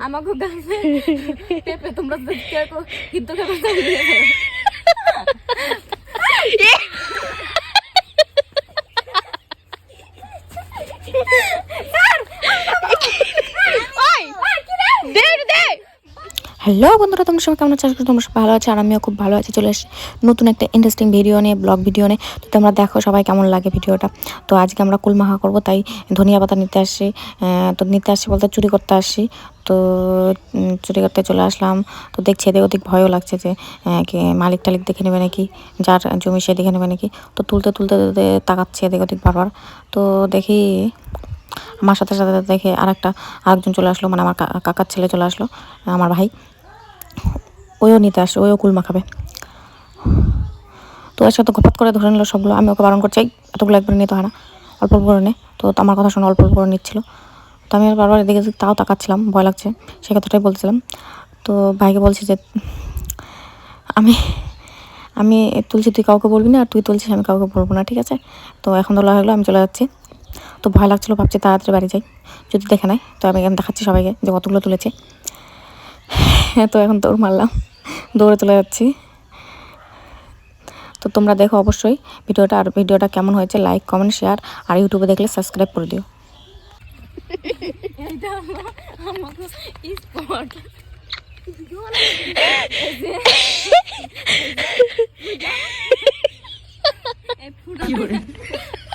আমাকে গাছে পেঁপে তোমরা কিন্তু হ্যালো বন্ধুরা তোমরা সবাই কেমন আছো? তোমরা সব ভালো আছে আর আমিও খুব ভালো আছি। চলে এসেছি নতুন একটা ইন্টারেস্টিং ভিডিও নিয়ে ব্লগ ভিডিও নিয়ে। তো তোমরা দেখো সবাই কেমন লাগে ভিডিওটা তো আজকে আমরা কুলমাহা করব তাই ধনিয়া পাতা নিতে আহ, তো নিতে আসছি বলতে চুরি করতে আসছি। তো চুরি করতে চলে আসলাম। তো দেখছি এদিক ওদিক ভয়ও লাগছে যে কি মালিক টালিক দেখে নেবে নাকি? যার জমি সে দেখে নেবে নাকি? তো তুলতে তুলতে তাকাচ্ছে এদিক ওদিক বারবার। তো দেখি আমার সাথে সাথে দেখে আর একটা আরেকজন চলে আসলো। মানে আমার কাকার ছেলে চলে আসলো আমার ভাই। ওইও নিতে আসে ওইও কুল মাখাবে তো এর সাথে ঘপাত করে ধরে নিল সবগুলো আমি ওকে বারণ করছি "এই, এতগুলো একবার নিতে হয় না অল্প অল্প করে নে। তো আমার কথা শুনে অল্প অল্প করে নিচ্ছিল। তো আমি বারবার এদিকে তাও তাকাচ্ছিলাম ভয় লাগছে সে কথাটাই বলছিলাম তো ভাইকে বলছি যে আমি আমি তুলছি তুই কাউকে বলবি না আর তুই তুলছিস আমি কাউকে বলব না ঠিক আছে? তো এখন তোলা হলো আমি চলে যাচ্ছি। তো ভয় লাগছিল ভাবছি তাড়াতাড়ি বাড়ি যাই। যদি দেখে নেয় তো আমি দেখাচ্ছি সবাইকে যে কতগুলো তুলেছি। তো এখন দৌড় মারলাম। দৌড়ে চলে যাচ্ছি। তো তোমরা দেখো অবশ্যই ভিডিওটা আর ভিডিওটা কেমন হয়েছে। লাইক কমেন্ট শেয়ার আর ইউটিউবে দেখলে সাবস্ক্রাইব করে দিও হলো আমাকে স্পট এই ফুটা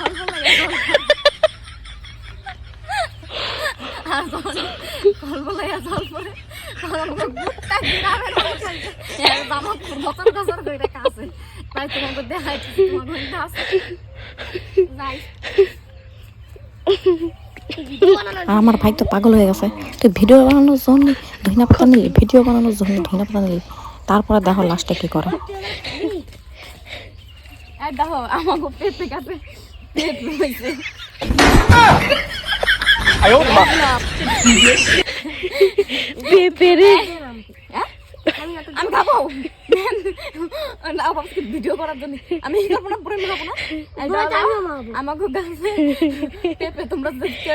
অল্প লাগে আর তখন অল্প লাগে জল পরে তখন আমাকে গ্রামের মধ্যে জামা বছর বছর করে কাছে তাই তোমাকে দেখাইছি তোমার মধ্যে আছে। যাই। আমার ভাই তো পাগল হয়ে গেছে। তুই ভিডিও বানানোর জন্য ধনিয়া পাতা নিলি ভিডিও বানানোর জন্য ধনিয়া পাতা নিলি। তারপরে দেখো লাস্টে কি করে। দেখো আমাকে হয়েছে পেপেরে হ্যাঁ? আমি খাব। না ভাবছি ভিডিও করার জন্য। আমি খাব না পুরো খাব না। এই আমাকে গাছে পেঁপে তোমরা দেখতে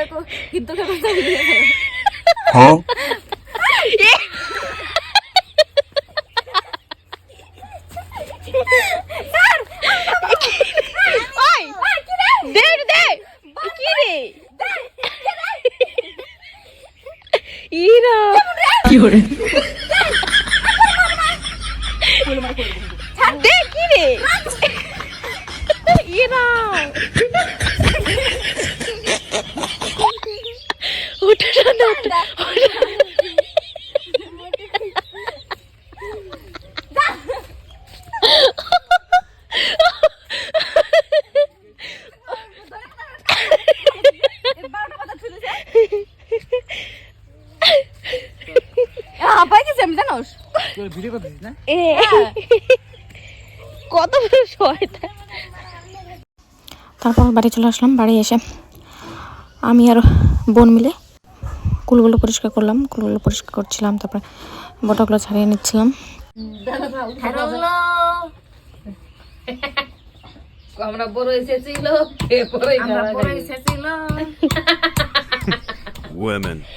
কিন্তু কেউ কেউ দিয়ে দেবে। Huh? দে দে কি রে ইরা। দে কি রে? ইরা। ওটা না ওটা গেছে আমি জানোস? কত বড় শয়তান। তারপর বাড়ি চলে আসলাম বাড়ি এসে আমি আর বোন মিলে কুলগুলো পরিষ্কার করলাম কুলগুলো পরিষ্কার করছিলাম তারপরে বটাগুলো ছাড়িয়ে নিচ্ছিলাম। আমরা বড় এসেছিল আমরা বড় এসেছিল। Women.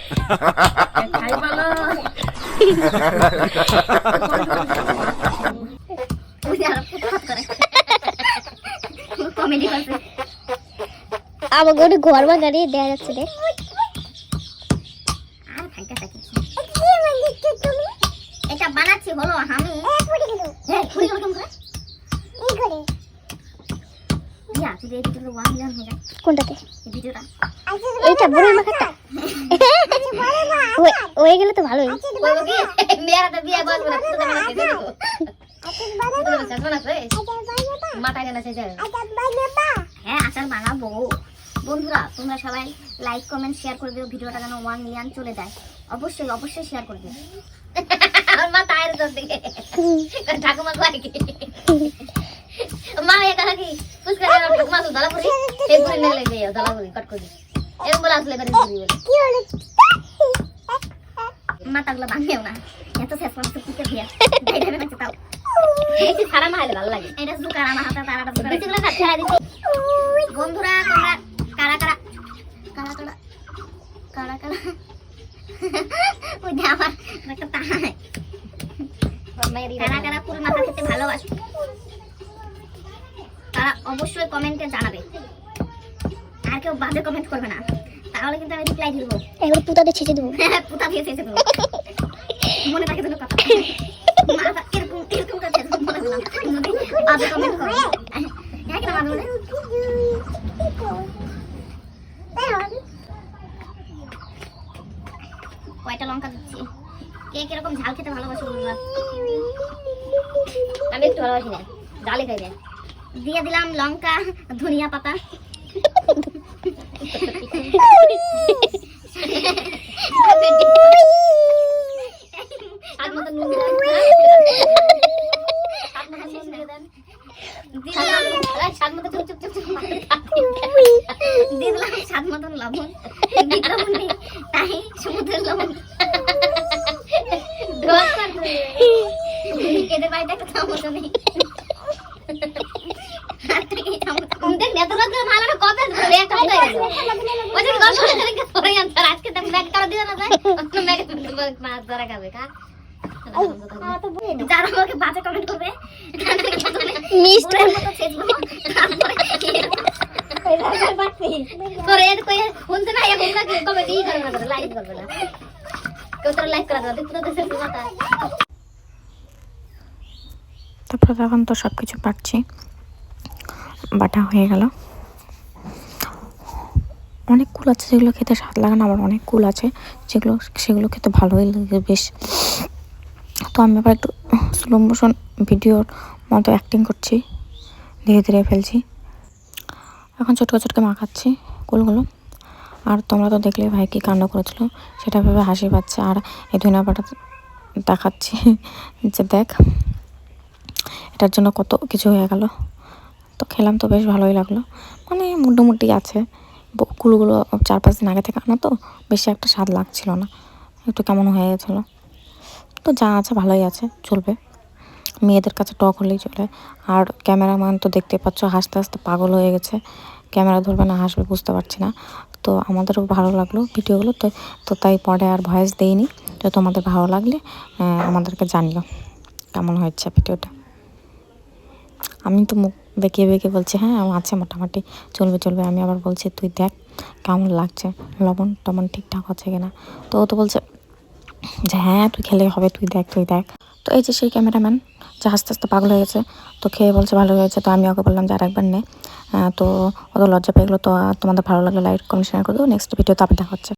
আমাকে ওটা ঘর বা গাড়ি দেওয়া যাচ্ছে রে। এটা বানাচ্ছি হলো আমি। কোনটাতে। এইটা হয়ে- হয়ে গেলে তো ভালোই। মাথায় কেন সেজে? হ্যাঁ আচার বানাবো। বন্ধুরা তোমরা সবাই লাইক কমেন্ট শেয়ার করে দিও ভিডিওটা যেন ওয়ান মিলিয়ন চলে যায়। অবশ্যই অবশ্যই শেয়ার করে দিও আমার মা তায়ের তোর দিকে ঠাকুমা কয় কি? মা একা কি? ফুসকা দেওয়া ঠাকুমা তো দলা পুরি এই পুরি দলা পুরি কট করে। এরকম বলে আসলে করে পুরি বলে। মাথাগুলো ভাঙেও না। এত শেষ পিকে তাও। সারা মাহালে ভালো লাগে। এটা জুকার আমার হাতে তারাটা বেশিগুলো না ছেড়ে দিচ্ছি বন্ধুরা তোমরা কারা কারা? কারা কারা? কারা কারা? ওই যে আমার একটা তাহাই কারা কারা কুল মাখা খেতে ভালোবাসে? তারা অবশ্যই কমেন্টে জানাবে। আর কেউ বাজে কমেন্ট করবে না। তাহলে কিন্তু আমি রিপ্লাই দিব। এগুলো পুতাতে ছেঁচে দেবো। পুতা দিয়ে চেয়েছে তুমি মনে থাকে যেন কথা। মাথা এরকম এরকম করতে মনে হলো যদি কমেন্ট করো। হ্যাঁ কেন বাজে কয়টা লঙ্কা দিচ্ছি? কে কীরকম ঝাল খেতে ভালোবাসে বলবা আমি একটু ভালোবাসি না ঝালে খাই দিয়ে দিলাম লঙ্কা ধনিয়া পাতা স্বাদ মতো নুন দিয়ে দেন। স্বাদ মতো নুন দিয়ে দেন। দিলাম স্বাদ মতো দিলাম মতন লবণ নেই তাই সমুদ্রের লবণ এদের বাড়িতে একটা চামচ নেই আর তুই এই চামচ দেখ এত রাত ধরে ভালো না কবে ধরে একটা উঠে গেল ওই যে গল্প করে দেখে ধরে আনছে আর আজকে দেখ ব্যাগ করা দিও না যায় অন্য ব্যাগ তারপরে এখন তারপরে তখন তো সব কিছু পাচ্ছি বাটা হয়ে গেল। অনেক কুল আছে যেগুলো খেতে স্বাদ লাগে না, আবার অনেক কুল আছে যেগুলো, সেগুলো খেতে ভালোই লাগে বেশ। তো আমি আবার একটু স্লো মোশন ভিডিওর মতো অ্যাক্টিং করছি, ধীরে ধীরে ফেলছি। এখন ছোটকে ছোটকে মাখাচ্ছি কুলগুলো। আর তোমরা তো দেখলে ভাই কি কাণ্ড করেছিল, সেটা ভেবে হাসি পাচ্ছে। আর এই ধনিয়া পাতা দেখাচ্ছি, যে দেখ, এটার জন্য কত কিছু হয়ে গেল। তো খেলাম তো বেশ ভালোই লাগল। মানে মোটামুটি আছে। কুলগুলো চার পাঁচ দিন আগে থেকে আনা তো, বেশি একটা স্বাদ লাগছিল না। একটু কেমন হয়ে গেছিল তো যা আছে ভালোই আছে, চলবে। মেয়েদের কাছে টক হলেই চলে। আর ক্যামেরাম্যান তো দেখতে পাচ্ছ হাসতে হাসতে পাগল হয়ে গেছে। ক্যামেরা ধরবে না, হাসবে, বুঝতে পারছি না। তো আমাদেরও ভালো লাগল ভিডিওগুলো, তো তো তাই পরে আর ভয়েস দেইনি। তো তোমাদের ভালো লাগলে আমাদেরকে জানিও কেমন হয়েছে ভিডিওটা। আমি তো মুখ বেঁকিয়ে বেঁকিয়ে বলছে হ্যাঁ আছে মোটামুটি, চলবে চলবে। আমি আবার বলছি, তুই দেখ কেমন লাগছে? লবণ টবণ ঠিকঠাক আছে কিনা? তো ও তো বলছে যে হ্যাঁ তুই খেলে হবে, তুই দেখ তুই দেখ। তো এই যে সেই ক্যামেরাম্যান যে আস্তে আস্তে পাগল হয়ে গেছে, তো খেয়ে বলছে ভালো হয়েছে তো আমি ওকে বললাম যে আরেকবার নে। তো অত লজ্জা পেয়ে গেলো। তো তোমাদের ভালো লাগলে লাইক কমেন্ট শেয়ার করে দেবো নেক্সট ভিডিওতে আবার দেখা হচ্ছে।